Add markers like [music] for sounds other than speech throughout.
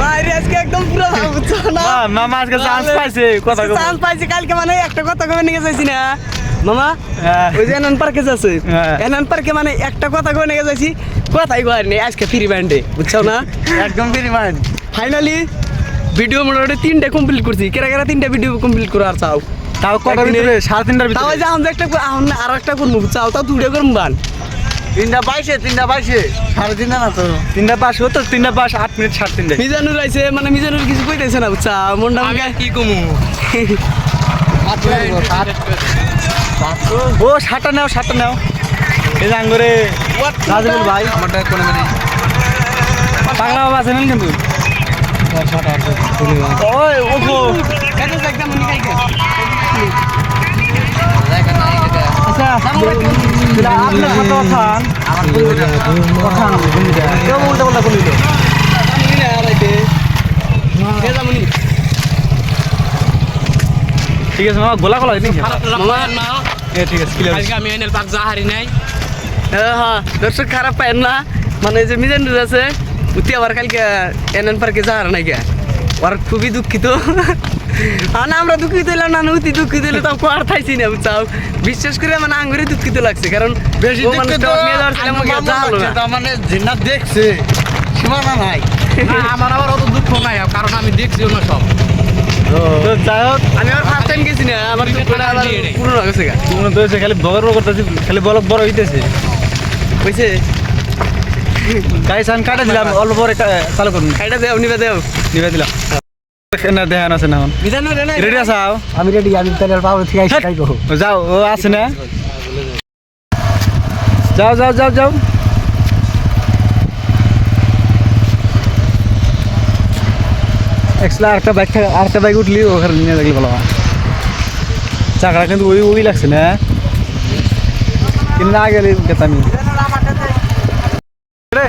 মায়ের আজকে একদম পুরো ভাবছ না? মামা আজকে চান্স পাইছে কথা চান্স পাইছি কালকে মানে একটা কথা কবে নিয়ে যাইছি না। মামা। ওই যে এনন পার্কে যাচ্ছে। পার্কে মানে একটা কথা কবে নিয়ে যাইছি কথাই কয় নেই আজকে ফ্রি ব্যান্ডে বুঝছ না? একদম ফ্রি ফাইনালি ভিডিও মোটামুটি তিনটা কমপ্লিট করছি। কেরা কেরা তিনটা ভিডিও কমপ্লিট করে আর চাও? তাও কটার ভিতরে সাড়ে তিনটার তাও যে আমরা একটা আর একটা করব চাও তাও দুটো করব বান। তিনটা বাইশে তিনটা বাইশে। সাড়ে তিনটা না তো? তিনটা পাস হতো তিনটা পাস আট মিনিট সাড়ে তিনটে মিজানুর আইছে মানে মিজানুর কিছু কইতেছে না বুঝছা? মনটা আমি আমাকে কি কমু? ও সাতটা নাও সাতটা নাও। এই আঙ্গুরে রাজমুল ভাই। আমারটা কোনে মানে বাংলা বাবা আছেন কিন্তু? ওই ওগো একদম মনি কালকে কথান কথান কেউ উল্টা পাল্টা করলিল ঠিক আছে মামা গোলা দিন এ ঠিক আছে ক্লিয়ার আজকে আমি এনএল পার্ক যা হারি নাই হ্যাঁ দর্শক খারাপ পায় না। মানে যে মিজানুর আছে উতি আবার কালকে এনএন পার্কে যাওয়ার নাই কে ওর খুবই দুঃখিত। আর আমরা দুঃখিত হইলাম না উতি দুঃখিত হইলে তাও কোয়ার থাইছি না বুঝছাও? বিশেষ করে মানে আঙ্গুরে দুঃখিত লাগছে কারণ বেশি মানে জিন্না দেখছে সীমানা নাই। [laughs] আমার আবার অত দুঃখ নাই কারণ আমি দেখছি না সব। যাই হোক। আমি আর ফার্স্ট টাইম গেছি না আমার পুরনো গেছে গা। তো খালি বগর বগর করতেছি খালি বলক বড় হইতেছে। বুঝছে গাড়ি সান কাটে দিলাম অল্প পরে কা- চালু করুন। দেও নিবে দেও। নিবে দিলাম। না দেখান আছে না এখন মিজানুর রে না রেডি আছাও আমি রেডি আমি তাহলে পাবো ঠিক আছে যাও ও আছে না? যাও যাও যাও যাও। এক্সলা আরেকটা বাইক থাকে আরেকটা বাইক উঠলি ওখানে নিয়ে দেখলে ভালো। চাকরা কিন্তু ওই ওই লাগছে না? কিন্তু না গেলে গেতামি রে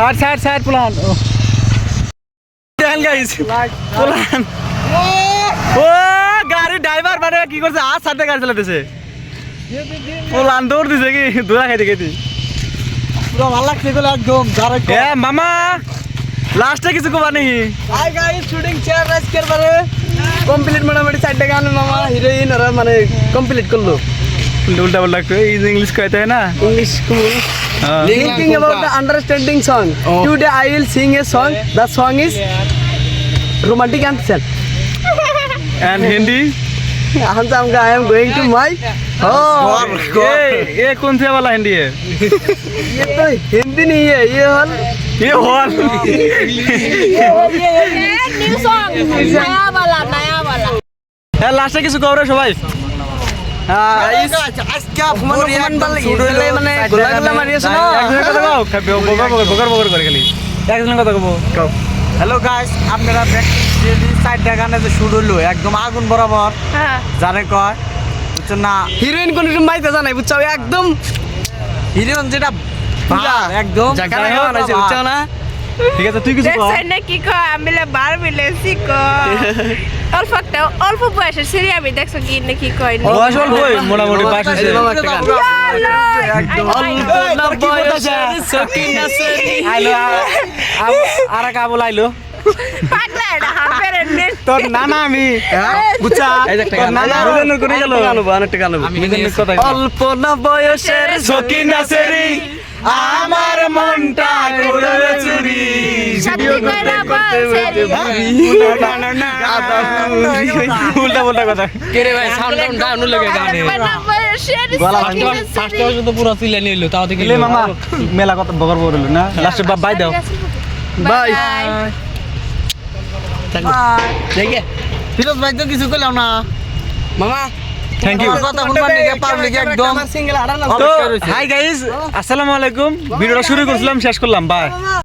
ছাড় ছাড় ছাড় প্লান। দেখেন গাইস প্লান। ও গাড়ি ড্রাইভার মানে কি করছে? আর সাথে গাড়ি চালাতেছে। প্লান দৌড় দিছে কি? দূরা খাইতে খাইতে। পুরো ভালো লাগছে এগুলো একদম এ মামা লাস্টে কিছু কবা নেই? হাই গাইস শুটিং চেয়ার রাইস করবারে কমপ্লিট মোটামুটি চারটে গান মামা হিরোইন ওরা মানে কমপ্লিট করল। উল্টা উল্টা বললা একটু এই ইংলিশ কইতে হয় না English cool. হ্যাঁ। Thinking about the understanding song. Today I will sing a song. The song is romantic anthem. and Hindi Anthem I am going to my home. ये ये कौन से वाला हिंदी है ये तो हिंदी नहीं है ये हल ये हॉल न्यू सॉन्ग नया वाला नया वाला হ্যাঁ লাস্টে কিছু কবরে সবাই মানে গোলা হ্যালো গাইস আপনারা চারটা গানে যে শুরু হলো একদম আগুন বরাবর। হ্যাঁ। জানে কয় বুঝছ না? হিরোইন কোন মাইতে জানাই বুঝছ? একদম হিরোইন যেটা একদম না ঠিক আছে তুই কিছু দেখছেন না কি কয় আমি বার মিলে শিখো [laughs] অল্প একটা অল্প বয়সের সিরি আমি দেখছ কি না কি কয় না? বয়স অল্প মোটামুটি একটা গান। অল্প না বয়সের সকিনা সেরি। আইলো আর এক আবুল আইলো। তোর নানা আমি। বুঝছা এই যে একটা তোর গান। নানা করে গেল। অল্প না বয়সের সকিনা সেরি আমার মনটা করে চুরি [laughs] উল্টা কথা। কে রে ভাই সাউন্ড ডাউন ডাউন লাগে গানে। ফার্স্ট ফার্স্ট তো পুরো তুলে নিলো তাও দেখি মামা মেলা কথা বগর বগর হলো না? লাস্টে বাই দাও। বাই দেখে। ফিরোজ ভাই তো কিছু করলাম না। মামা থ্যাংক ইউ কথা শুনবার নিকে পাবলিক একদম হাই গাইস আসসালামু আলাইকুম। ভিডিওটা শুরু করছিলাম শেষ করলাম বাই